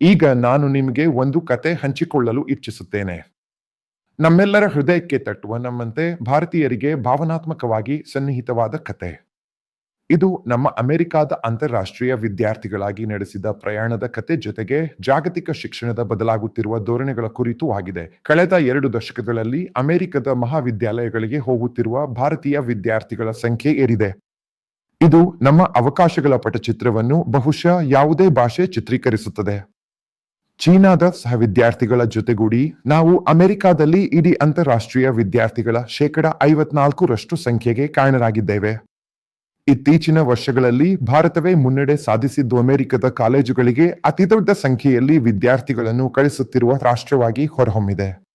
ಈಗ ನಾನು ನಿಮಗೆ ಒಂದು ಕತೆ ಹಂಚಿಕೊಳ್ಳಲು ಇಚ್ಛಿಸುತ್ತೇನೆ. ನಮ್ಮೆಲ್ಲರ ಹೃದಯಕ್ಕೆ ತಟ್ಟುವ ನಮ್ಮಂತೆ ಭಾರತೀಯರಿಗೆ ಭಾವನಾತ್ಮಕವಾಗಿ ಸನ್ನಿಹಿತವಾದ ಕತೆ. ಇದು ನಮ್ಮ ಅಮೆರಿಕಾದ ಅಂತಾರಾಷ್ಟ್ರೀಯ ವಿದ್ಯಾರ್ಥಿಗಳಾಗಿ ನಡೆಸಿದ ಪ್ರಯಾಣದ ಕತೆ ಜೊತೆಗೆ ಜಾಗತಿಕ ಶಿಕ್ಷಣದ ಬದಲಾಗುತ್ತಿರುವ ಧೋರಣೆಗಳ ಕುರಿತು ಆಗಿದೆ. ಕಳೆದ ಎರಡು ದಶಕಗಳಲ್ಲಿ ಅಮೆರಿಕದ ಮಹಾವಿದ್ಯಾಲಯಗಳಿಗೆ ಹೋಗುತ್ತಿರುವ ಭಾರತೀಯ ವಿದ್ಯಾರ್ಥಿಗಳ ಸಂಖ್ಯೆ ಏರಿದೆ. ಇದು ನಮ್ಮ ಅವಕಾಶಗಳ ಪಟಚಿತ್ರವನ್ನು ಬಹುಶಃ ಯಾವುದೇ ಭಾಷೆ ಚಿತ್ರೀಕರಿಸುತ್ತದೆ. ಚೀನಾದ ಸಹ ವಿದ್ಯಾರ್ಥಿಗಳ ಜೊತೆಗೂಡಿ ನಾವು ಅಮೆರಿಕಾದಲ್ಲಿ ಇಡೀ ಅಂತಾರಾಷ್ಟ್ರೀಯ ವಿದ್ಯಾರ್ಥಿಗಳ ಶೇಕಡ ಐವತ್ನಾಲ್ಕರಷ್ಟು ಸಂಖ್ಯೆಗೆ ಕಾರಣರಾಗಿದ್ದೇವೆ. ಇತ್ತೀಚಿನ ವರ್ಷಗಳಲ್ಲಿ ಭಾರತವೇ ಮುನ್ನಡೆ ಸಾಧಿಸಿದ್ದು ಅಮೆರಿಕದ ಕಾಲೇಜುಗಳಿಗೆ ಅತಿದೊಡ್ಡ ಸಂಖ್ಯೆಯಲ್ಲಿ ವಿದ್ಯಾರ್ಥಿಗಳನ್ನು ಕಳಿಸುತ್ತಿರುವ ರಾಷ್ಟ್ರವಾಗಿ ಹೊರಹೊಮ್ಮಿದೆ.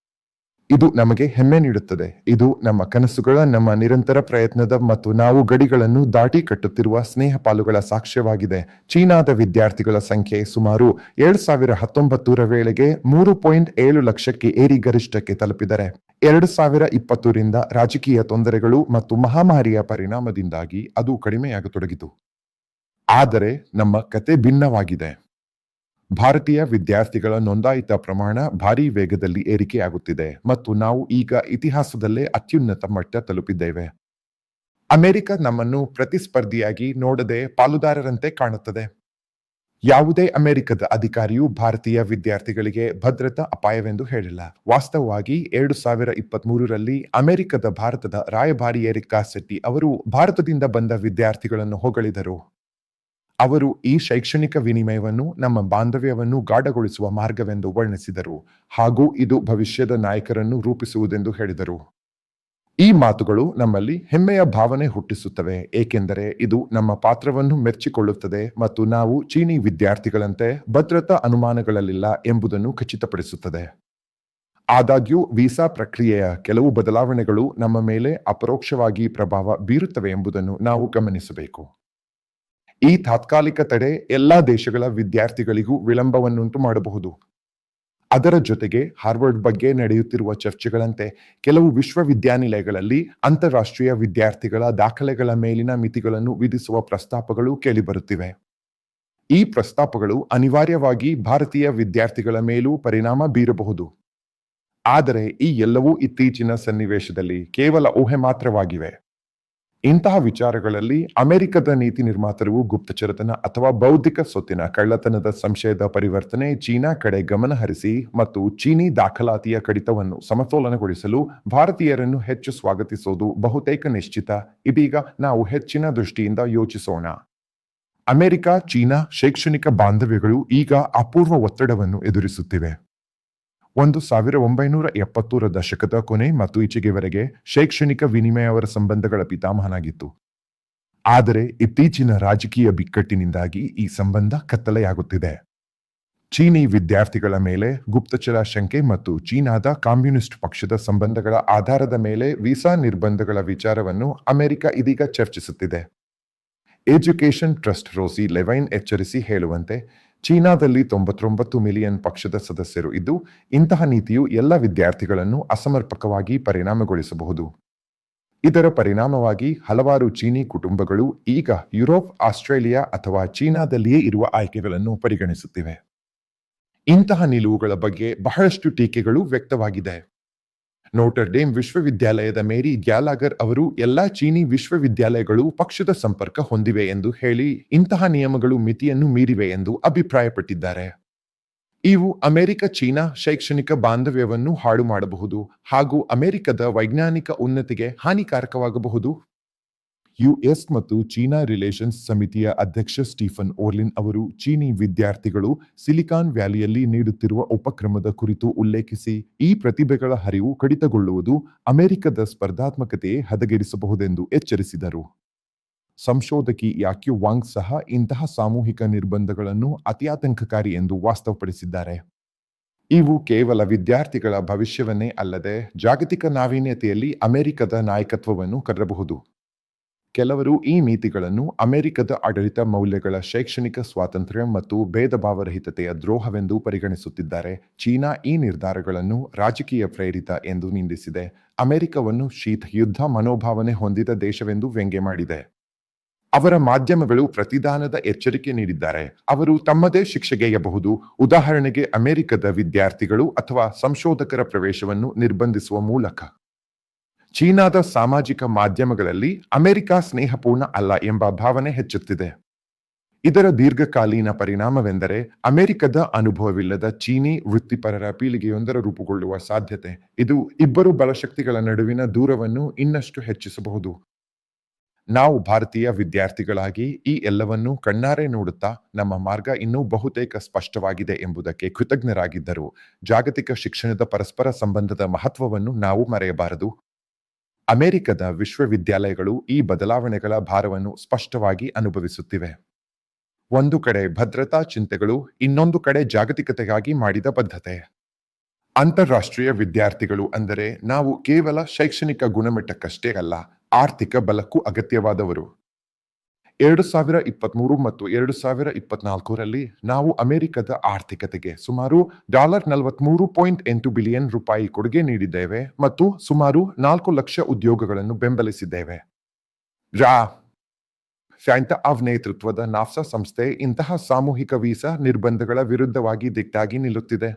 ಇದು ನಮಗೆ ಹೆಮ್ಮೆ ನೀಡುತ್ತದೆ. ಇದು ನಮ್ಮ ಕನಸುಗಳ, ನಮ್ಮ ನಿರಂತರ ಪ್ರಯತ್ನದ ಮತ್ತು ನಾವು ಗಡಿಗಳನ್ನು ದಾಟಿ ಕಟ್ಟುತ್ತಿರುವ ಸ್ನೇಹ ಪಾಲುಗಳ ಸಾಕ್ಷ್ಯವಾಗಿದೆ. ಚೀನಾದ ವಿದ್ಯಾರ್ಥಿಗಳ ಸಂಖ್ಯೆ ಸುಮಾರು ಏಳು ಸಾವಿರ ಹತ್ತೊಂಬತ್ತರ ವೇಳೆಗೆ ಮೂರು ಪಾಯಿಂಟ್ ಏಳು ಲಕ್ಷಕ್ಕೆ ಏರಿ ಗರಿಷ್ಠಕ್ಕೆ ತಲುಪಿದರೆ. ಎರಡು ಸಾವಿರ ಇಪ್ಪತ್ತರಿಂದ ರಾಜಕೀಯ ತೊಂದರೆಗಳು ಮತ್ತು ಮಹಾಮಾರಿಯ ಪರಿಣಾಮದಿಂದಾಗಿ ಅದು ಕಡಿಮೆಯಾಗತೊಡಗಿತು. ಆದರೆ ನಮ್ಮ ಕತೆ ಭಿನ್ನವಾಗಿದೆ. ಭಾರತೀಯ ವಿದ್ಯಾರ್ಥಿಗಳ ನೋಂದಾಯಿತ ಪ್ರಮಾಣ ಭಾರೀ ವೇಗದಲ್ಲಿ ಏರಿಕೆಯಾಗುತ್ತಿದೆ ಮತ್ತು ನಾವು ಈಗ ಇತಿಹಾಸದಲ್ಲೇ ಅತ್ಯುನ್ನತ ಮಟ್ಟ ತಲುಪಿದ್ದೇವೆ. ಅಮೆರಿಕ ನಮ್ಮನ್ನು ಪ್ರತಿಸ್ಪರ್ಧಿಯಾಗಿ ನೋಡದೆ ಪಾಲುದಾರರಂತೆ ಕಾಣುತ್ತದೆ. ಯಾವುದೇ ಅಮೆರಿಕದ ಅಧಿಕಾರಿಯು ಭಾರತೀಯ ವಿದ್ಯಾರ್ಥಿಗಳಿಗೆ ಭದ್ರತಾ ಅಪಾಯವೆಂದು ಹೇಳಿಲ್ಲ. ವಾಸ್ತವವಾಗಿ ಎರಡು ಸಾವಿರ ಇಪ್ಪತ್ತ್ ಮೂರರಲ್ಲಿ ಅಮೆರಿಕದ ಭಾರತದ ರಾಯಭಾರಿ ಏರಿಕಾ ಶೆಟ್ಟಿ ಅವರು ಭಾರತದಿಂದ ಬಂದ ವಿದ್ಯಾರ್ಥಿಗಳನ್ನು ಹೊಗಳಿದರು. ಅವರು ಈ ಶೈಕ್ಷಣಿಕ ವಿನಿಮಯವನ್ನು ನಮ್ಮ ಬಾಂಧವ್ಯವನ್ನು ಗಾಢಗೊಳಿಸುವ ಮಾರ್ಗವೆಂದು ವರ್ಣಿಸಿದರು ಹಾಗೂ ಇದು ಭವಿಷ್ಯದ ನಾಯಕರನ್ನು ರೂಪಿಸುವುದೆಂದು ಹೇಳಿದರು. ಈ ಮಾತುಗಳು ನಮ್ಮಲ್ಲಿ ಹೆಮ್ಮೆಯ ಭಾವನೆ ಹುಟ್ಟಿಸುತ್ತವೆ, ಏಕೆಂದರೆ ಇದು ನಮ್ಮ ಪಾತ್ರವನ್ನು ಮೆಚ್ಚಿಕೊಳ್ಳುತ್ತದೆ ಮತ್ತು ನಾವು ಚೀನಿ ವಿದ್ಯಾರ್ಥಿಗಳಂತೆ ಭದ್ರತಾ ಅನುಮಾನಗಳಲ್ಲಿಲ್ಲ ಎಂಬುದನ್ನು ಖಚಿತಪಡಿಸುತ್ತದೆ. ಆದಾಗ್ಯೂ, ವೀಸಾ ಪ್ರಕ್ರಿಯೆಯ ಕೆಲವು ಬದಲಾವಣೆಗಳು ನಮ್ಮ ಮೇಲೆ ಅಪರೋಕ್ಷವಾಗಿ ಪ್ರಭಾವ ಬೀರುತ್ತವೆ ಎಂಬುದನ್ನು ನಾವು ಗಮನಿಸಬೇಕು. ಈ ತಾತ್ಕಾಲಿಕ ತಡೆ ಎಲ್ಲಾ ದೇಶಗಳ ವಿದ್ಯಾರ್ಥಿಗಳಿಗೂ ವಿಳಂಬವನ್ನುಂಟು ಮಾಡಬಹುದು. ಅದರ ಜೊತೆಗೆ ಹಾರ್ವರ್ಡ್ ಬಗ್ಗೆ ನಡೆಯುತ್ತಿರುವ ಚರ್ಚೆಗಳಂತೆ ಕೆಲವು ವಿಶ್ವವಿದ್ಯಾನಿಲಯಗಳಲ್ಲಿ ಅಂತಾರಾಷ್ಟ್ರೀಯ ವಿದ್ಯಾರ್ಥಿಗಳ ದಾಖಲೆಗಳ ಮೇಲಿನ ಮಿತಿಗಳನ್ನು ವಿಧಿಸುವ ಪ್ರಸ್ತಾಪಗಳು ಕೇಳಿಬರುತ್ತಿವೆ. ಈ ಪ್ರಸ್ತಾಪಗಳು ಅನಿವಾರ್ಯವಾಗಿ ಭಾರತೀಯ ವಿದ್ಯಾರ್ಥಿಗಳ ಮೇಲೂ ಪರಿಣಾಮ ಬೀರಬಹುದು. ಆದರೆ ಈ ಎಲ್ಲವೂ ಇತ್ತೀಚಿನ ಸನ್ನಿವೇಶದಲ್ಲಿ ಕೇವಲ ಊಹೆ ಮಾತ್ರವಾಗಿವೆ. ಇಂತಹ ವಿಚಾರಗಳಲ್ಲಿ ಅಮೆರಿಕದ ನೀತಿ ನಿರ್ಮಾತರು ಗುಪ್ತಚರತನ ಅಥವಾ ಬೌದ್ಧಿಕ ಸೊತ್ತಿನ ಕಳ್ಳತನದ ಸಂಶಯದ ಪರಿವರ್ತನೆ ಚೀನಾ ಕಡೆ ಗಮನ ಹರಿಸಿ ಮತ್ತು ಚೀನಿ ದಾಖಲಾತಿಯ ಕಡಿತವನ್ನು ಸಮತೋಲನಗೊಳಿಸಲು ಭಾರತೀಯರನ್ನು ಹೆಚ್ಚು ಸ್ವಾಗತಿಸುವುದು ಬಹುತೇಕ ನಿಶ್ಚಿತ. ಇದೀಗ ನಾವು ಹೆಚ್ಚಿನ ದೃಷ್ಟಿಯಿಂದ ಯೋಚಿಸೋಣ. ಅಮೆರಿಕ, ಚೀನಾ ಶೈಕ್ಷಣಿಕ ಬಾಂಧವ್ಯಗಳು ಈಗ ಅಪೂರ್ವ ಒತ್ತಡವನ್ನು ಎದುರಿಸುತ್ತಿವೆ. ಒಂದು ಸಾವಿರ ಒಂಬೈನೂರ ಎಪ್ಪತ್ತರ ದಶಕದ ಕೊನೆ ಮತ್ತು ಈಚೆಗೆವರೆಗೆ ಶೈಕ್ಷಣಿಕ ವಿನಿಮಯವರ ಸಂಬಂಧಗಳ ಪಿತಾಮಹನಾಗಿತ್ತು. ಆದರೆ ಇತ್ತೀಚಿನ ರಾಜಕೀಯ ಬಿಕ್ಕಟ್ಟಿನಿಂದಾಗಿ ಈ ಸಂಬಂಧ ಕತ್ತಲೆಯಾಗುತ್ತಿದೆ. ಚೀನಿ ವಿದ್ಯಾರ್ಥಿಗಳ ಮೇಲೆ ಗುಪ್ತಚರ ಶಂಕೆ ಮತ್ತು ಚೀನಾದ ಕಮ್ಯುನಿಸ್ಟ್ ಪಕ್ಷದ ಸಂಬಂಧಗಳ ಆಧಾರದ ಮೇಲೆ ವೀಸಾ ನಿರ್ಬಂಧಗಳ ವಿಚಾರವನ್ನು ಅಮೆರಿಕ ಇದೀಗ ಚರ್ಚಿಸುತ್ತಿದೆ. ಎಜುಕೇಷನ್ ಟ್ರಸ್ಟ್ ರೋಸಿ ಲೆವೈನ್ ಎಚ್ಚರಿಸಿ ಹೇಳುವಂತೆ ಚೀನಾದಲ್ಲಿ ತೊಂಬತ್ತೊಂಬತ್ತು ಮಿಲಿಯನ್ ಪಕ್ಷದ ಸದಸ್ಯರು ಇದ್ದು, ಇಂತಹ ನೀತಿಯು ಎಲ್ಲ ವಿದ್ಯಾರ್ಥಿಗಳನ್ನು ಅಸಮರ್ಪಕವಾಗಿ ಪರಿಣಾಮಗೊಳಿಸಬಹುದು. ಇದರ ಪರಿಣಾಮವಾಗಿ ಹಲವಾರು ಚೀನಿ ಕುಟುಂಬಗಳು ಈಗ ಯುರೋಪ್, ಆಸ್ಟ್ರೇಲಿಯಾ ಅಥವಾ ಚೀನಾದಲ್ಲಿಯೇ ಇರುವ ಆಯ್ಕೆಗಳನ್ನು ಪರಿಗಣಿಸುತ್ತಿವೆ. ಇಂತಹ ನಿಲುವುಗಳ ಬಗ್ಗೆ ಬಹಳಷ್ಟು ಟೀಕೆಗಳು ವ್ಯಕ್ತವಾಗಿದೆ. ನೋಟರ್ ಡೇಮ್ ವಿಶ್ವವಿದ್ಯಾಲಯದ ಮೇರಿ ಗ್ಯಾಲಾಗರ್ ಅವರು ಎಲ್ಲಾ ಚೀನಿ ವಿಶ್ವವಿದ್ಯಾಲಯಗಳು ಪಕ್ಷದ ಸಂಪರ್ಕ ಹೊಂದಿವೆ ಎಂದು ಹೇಳಿ ಇಂತಹ ನಿಯಮಗಳು ಮಿತಿಯನ್ನು ಮೀರಿವೆ ಎಂದು ಅಭಿಪ್ರಾಯಪಟ್ಟಿದ್ದಾರೆ. ಇವು ಅಮೆರಿಕ ಚೀನಾ ಶೈಕ್ಷಣಿಕ ಬಾಂಧವ್ಯವನ್ನು ಹಾಳು ಮಾಡಬಹುದು ಹಾಗೂ ಅಮೆರಿಕದ ವೈಜ್ಞಾನಿಕ ಉನ್ನತಿಗೆ ಹಾನಿಕಾರಕವಾಗಬಹುದು. ಯುಎಸ್ ಮತ್ತು ಚೀನಾ ರಿಲೇಷನ್ಸ್ ಸಮಿತಿಯ ಅಧ್ಯಕ್ಷ ಸ್ಟೀಫನ್ ಓರ್ಲಿನ್ ಅವರು ಚೀನಿ ವಿದ್ಯಾರ್ಥಿಗಳು ಸಿಲಿಕಾನ್ ವ್ಯಾಲಿಯಲ್ಲಿ ನೀಡುತ್ತಿರುವ ಉಪಕ್ರಮದ ಕುರಿತು ಉಲ್ಲೇಖಿಸಿ, ಈ ಪ್ರತಿಭೆಗಳ ಹರಿವು ಕಡಿತಗೊಳ್ಳುವುದು ಅಮೆರಿಕದ ಸ್ಪರ್ಧಾತ್ಮಕತೆ ಹದಗೆಡಿಸಬಹುದೆಂದು ಎಚ್ಚರಿಸಿದರು. ಸಂಶೋಧಕಿ ಯಾಕ್ಯು ವಾಂಗ್ ಸಹ ಇಂತಹ ಸಾಮೂಹಿಕ ನಿರ್ಬಂಧಗಳನ್ನು ಅತ್ಯಾತಂಕಕಾರಿ ಎಂದು ವಾಸ್ತವಪಡಿಸಿದ್ದಾರೆ. ಇವು ಕೇವಲ ವಿದ್ಯಾರ್ಥಿಗಳ ಭವಿಷ್ಯವನ್ನೇ ಅಲ್ಲದೆ ಜಾಗತಿಕ ನಾವೀನ್ಯತೆಯಲ್ಲಿ ಅಮೆರಿಕದ ನಾಯಕತ್ವವನ್ನು ಕರೆರಬಹುದು ಕೆಲವರು ಈ ನೀತಿಗಳನ್ನು ಅಮೆರಿಕದ ಆಡಳಿತ ಮೌಲ್ಯಗಳ ಶೈಕ್ಷಣಿಕ ಸ್ವಾತಂತ್ರ್ಯ ಮತ್ತು ಭೇದ ಭಾವರಹಿತತೆಯ ದ್ರೋಹವೆಂದು ಪರಿಗಣಿಸುತ್ತಿದ್ದಾರೆ. ಚೀನಾ ಈ ನಿರ್ಧಾರಗಳನ್ನು ರಾಜಕೀಯ ಪ್ರೇರಿತ ಎಂದು ನಿಂದಿಸಿದೆ. ಅಮೆರಿಕವನ್ನು ಶೀತ ಯುದ್ಧ ಮನೋಭಾವನೆ ಹೊಂದಿದ ದೇಶವೆಂದು ವ್ಯಂಗ್ಯ ಮಾಡಿದೆ. ಅವರ ಮಾಧ್ಯಮಗಳು ಪ್ರತಿದಾನದ ಎಚ್ಚರಿಕೆ ನೀಡಿದ್ದಾರೆ. ಅವರು ತಮ್ಮದೇ ಶಿಕ್ಷೆಗೆಯಬಹುದು ಉದಾಹರಣೆಗೆ ಅಮೆರಿಕದ ವಿದ್ಯಾರ್ಥಿಗಳು ಅಥವಾ ಸಂಶೋಧಕರ ಪ್ರವೇಶವನ್ನು ನಿರ್ಬಂಧಿಸುವ ಮೂಲಕ. ಚೀನಾದ ಸಾಮಾಜಿಕ ಮಾಧ್ಯಮಗಳಲ್ಲಿ ಅಮೆರಿಕ ಸ್ನೇಹಪೂರ್ಣ ಅಲ್ಲ ಎಂಬ ಭಾವನೆ ಹೆಚ್ಚುತ್ತಿದೆ. ಇದರ ದೀರ್ಘಕಾಲೀನ ಪರಿಣಾಮವೆಂದರೆ ಅಮೆರಿಕದ ಅನುಭವವಿಲ್ಲದ ಚೀನಿ ವೃತ್ತಿಪರರ ಪೀಳಿಗೆಯೊಂದರ ರೂಪುಗೊಳ್ಳುವ ಸಾಧ್ಯತೆ. ಇದು ಇಬ್ಬರು ಬಲಶಕ್ತಿಗಳ ನಡುವಿನ ದೂರವನ್ನು ಇನ್ನಷ್ಟು ಹೆಚ್ಚಿಸಬಹುದು. ನಾವು ಭಾರತೀಯ ವಿದ್ಯಾರ್ಥಿಗಳಾಗಿ ಈ ಎಲ್ಲವನ್ನೂ ಕಣ್ಣಾರೆ ನೋಡುತ್ತಾ ನಮ್ಮ ಮಾರ್ಗ ಇನ್ನೂ ಬಹುತೇಕ ಸ್ಪಷ್ಟವಾಗಿದೆ ಎಂಬುದಕ್ಕೆ ಕೃತಜ್ಞರಾಗಿದ್ದರು. ಜಾಗತಿಕ ಶಿಕ್ಷಣದ ಪರಸ್ಪರ ಸಂಬಂಧದ ಮಹತ್ವವನ್ನು ನಾವು ಮರೆಯಬಾರದು. ಅಮೆರಿಕದ ವಿಶ್ವವಿದ್ಯಾಲಯಗಳು ಈ ಬದಲಾವಣೆಗಳ ಭಾರವನ್ನು ಸ್ಪಷ್ಟವಾಗಿ ಅನುಭವಿಸುತ್ತಿವೆ. ಒಂದು ಕಡೆ ಭದ್ರತಾ ಚಿಂತೆಗಳು, ಇನ್ನೊಂದು ಕಡೆ ಜಾಗತಿಕತೆಗಾಗಿ ಮಾಡಿದ ಬದ್ಧತೆ. ಅಂತಾರಾಷ್ಟ್ರೀಯ ವಿದ್ಯಾರ್ಥಿಗಳು ಅಂದರೆ ನಾವು ಕೇವಲ ಶೈಕ್ಷಣಿಕ ಗುಣಮಟ್ಟಕ್ಕಷ್ಟೇ ಅಲ್ಲ, ಆರ್ಥಿಕ ಬಲಕ್ಕೂ ಅಗತ್ಯವಾದವರು. ಎರಡು ಸಾವಿರ ಇಪ್ಪತ್ಮೂರು ಮತ್ತು ಎರಡು ಸಾವಿರ ಇಪ್ಪತ್ನಾಲ್ಕರಲ್ಲಿ ನಾವು ಅಮೆರಿಕದ ಆರ್ಥಿಕತೆಗೆ ಸುಮಾರು ಡಾಲರ್ ನಲವತ್ಮೂರು ಪಾಯಿಂಟ್ ಎಂಟು ಬಿಲಿಯನ್ ರೂಪಾಯಿ ಕೊಡುಗೆ ನೀಡಿದ್ದೇವೆ ಮತ್ತು ಸುಮಾರು ನಾಲ್ಕು ಲಕ್ಷ ಉದ್ಯೋಗಗಳನ್ನು ಬೆಂಬಲಿಸಿದ್ದೇವೆ. ರಾ. ಫ್ಯಾಂಟ ಅವ್ ನೇತೃತ್ವದ ನಾಫ್ಸಾ ಸಂಸ್ಥೆ ಇಂತಹ ಸಾಮೂಹಿಕ ವೀಸಾ ನಿರ್ಬಂಧಗಳ ವಿರುದ್ಧವಾಗಿ ದಿಟ್ಟಾಗಿ ನಿಲ್ಲುತ್ತಿದೆ.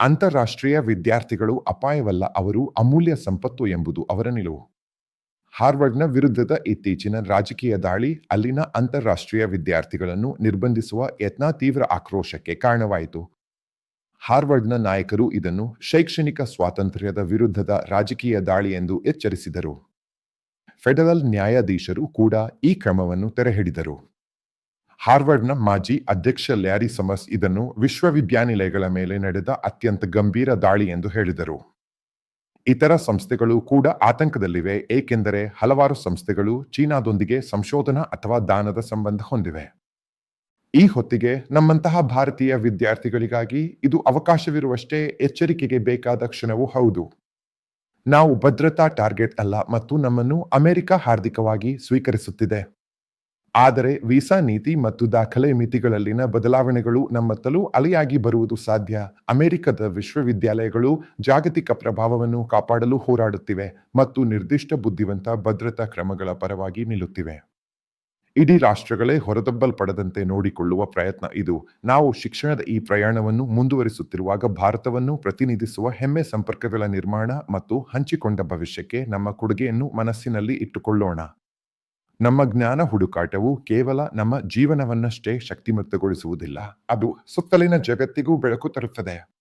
ಅಂತಾರಾಷ್ಟ್ರೀಯ ವಿದ್ಯಾರ್ಥಿಗಳು ಅಪಾಯವಲ್ಲ, ಅವರು ಅಮೂಲ್ಯ ಸಂಪತ್ತು ಎಂಬುದು ಅವರ ನಿಲುವು. ಹಾರ್ವರ್ಡ್ನ ವಿರುದ್ಧದ ಇತ್ತೀಚಿನ ರಾಜಕೀಯ ದಾಳಿ ಅಲ್ಲಿನ ಅಂತಾರಾಷ್ಟ್ರೀಯ ವಿದ್ಯಾರ್ಥಿಗಳನ್ನು ನಿರ್ಬಂಧಿಸುವ ಯತ್ನ ತೀವ್ರ ಆಕ್ರೋಶಕ್ಕೆ ಕಾರಣವಾಯಿತು. ಹಾರ್ವರ್ಡ್ನ ನಾಯಕರು ಇದನ್ನು ಶೈಕ್ಷಣಿಕ ಸ್ವಾತಂತ್ರ್ಯದ ವಿರುದ್ಧದ ರಾಜಕೀಯ ದಾಳಿ ಎಂದು ಎಚ್ಚರಿಸಿದರು. ಫೆಡರಲ್ ನ್ಯಾಯಾಧೀಶರು ಕೂಡ ಈ ಕ್ರಮವನ್ನು ತೆರೆಹಿಡಿದರು. ಹಾರ್ವರ್ಡ್ನ ಮಾಜಿ ಅಧ್ಯಕ್ಷ ಲ್ಯಾರಿ ಸಮಸ್ ಇದನ್ನು ವಿಶ್ವವಿದ್ಯಾನಿಲಯಗಳ ಮೇಲೆ ನಡೆದ ಅತ್ಯಂತ ಗಂಭೀರ ದಾಳಿ ಎಂದು ಹೇಳಿದರು. ಇತರ ಸಂಸ್ಥೆಗಳು ಕೂಡ ಆತಂಕದಲ್ಲಿವೆ, ಏಕೆಂದರೆ ಹಲವಾರು ಸಂಸ್ಥೆಗಳು ಚೀನಾದೊಂದಿಗೆ ಸಂಶೋಧನಾ ಅಥವಾ ದಾನದ ಸಂಬಂಧ ಹೊಂದಿವೆ. ಈ ಹೊತ್ತಿಗೆ ನಮ್ಮಂತಹ ಭಾರತೀಯ ವಿದ್ಯಾರ್ಥಿಗಳಿಗಾಗಿ ಇದು ಅವಕಾಶವಿರುವಷ್ಟೇ ಎಚ್ಚರಿಕೆಗೆ ಬೇಕಾದ ಕ್ಷಣವೂ ಹೌದು. ನಾವು ಭದ್ರತಾ ಟಾರ್ಗೆಟ್ ಅಲ್ಲ ಮತ್ತು ನಮ್ಮನ್ನು ಅಮೆರಿಕ ಹಾರ್ದಿಕವಾಗಿ ಸ್ವೀಕರಿಸುತ್ತಿದೆ. ಆದರೆ ವೀಸಾ ನೀತಿ ಮತ್ತು ದಾಖಲೆ ಮಿತಿಗಳಲ್ಲಿನ ಬದಲಾವಣೆಗಳು ನಮ್ಮತ್ತಲೂ ಅಲೆಯಾಗಿ ಬರುವುದು ಸಾಧ್ಯ. ಅಮೆರಿಕದ ವಿಶ್ವವಿದ್ಯಾಲಯಗಳು ಜಾಗತಿಕ ಪ್ರಭಾವವನ್ನು ಕಾಪಾಡಲು ಹೋರಾಡುತ್ತಿವೆ ಮತ್ತು ನಿರ್ದಿಷ್ಟ ಬುದ್ಧಿವಂತ ಭದ್ರತಾ ಕ್ರಮಗಳ ಪರವಾಗಿ ನಿಲ್ಲುತ್ತಿವೆ. ಇಡೀ ರಾಷ್ಟ್ರಗಳೇ ಹೊರದಬ್ಬಲ್ಪಡದಂತೆ ನೋಡಿಕೊಳ್ಳುವ ಪ್ರಯತ್ನ ಇದು. ನಾವು ಶಿಕ್ಷಣದ ಈ ಪ್ರಯಾಣವನ್ನು ಮುಂದುವರಿಸುತ್ತಿರುವಾಗ ಭಾರತವನ್ನು ಪ್ರತಿನಿಧಿಸುವ ಹೆಮ್ಮೆ ಸಂಪರ್ಕಗಳ ನಿರ್ಮಾಣ ಮತ್ತು ಹಂಚಿಕೊಂಡ ಭವಿಷ್ಯಕ್ಕೆ ನಮ್ಮ ಕೊಡುಗೆಯನ್ನು ಮನಸ್ಸಿನಲ್ಲಿ ಇಟ್ಟುಕೊಳ್ಳೋಣ. ನಮ್ಮ ಜ್ಞಾನ ಹುಡುಕಾಟವು ಕೇವಲ ನಮ್ಮ ಜೀವನವನ್ನಷ್ಟೇ ಶಕ್ತಿಮತ್ತಗೊಳಿಸುವುದಿಲ್ಲ ಅದು ಸುತ್ತಲಿನ ಜಗತ್ತಿಗೂ ಬೆಳಕು ತರುತ್ತದೆ.